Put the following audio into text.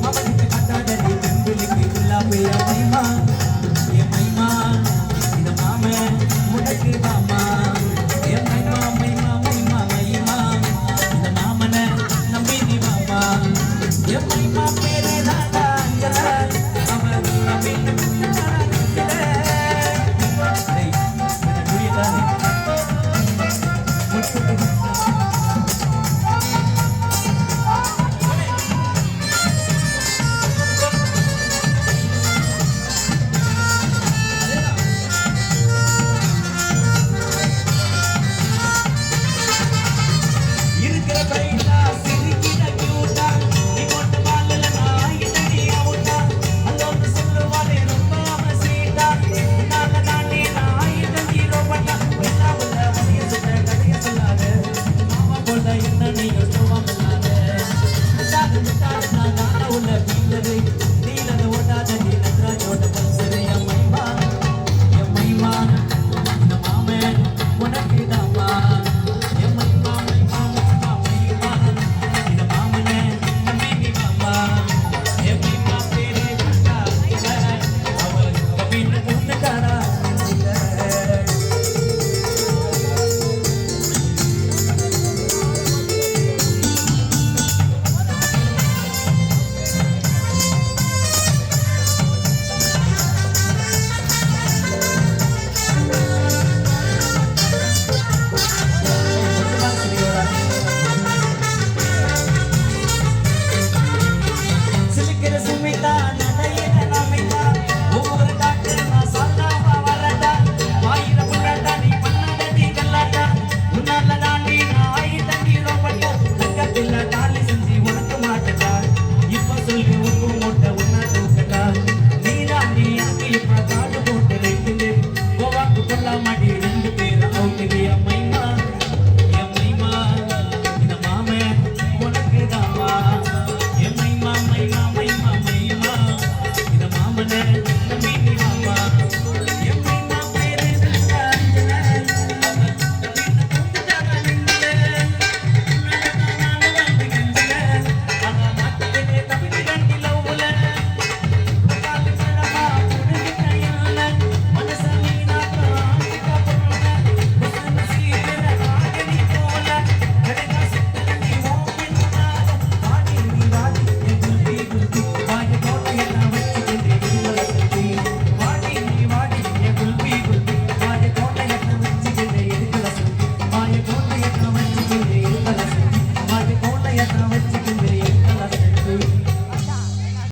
Mama, you can cut that, you can really be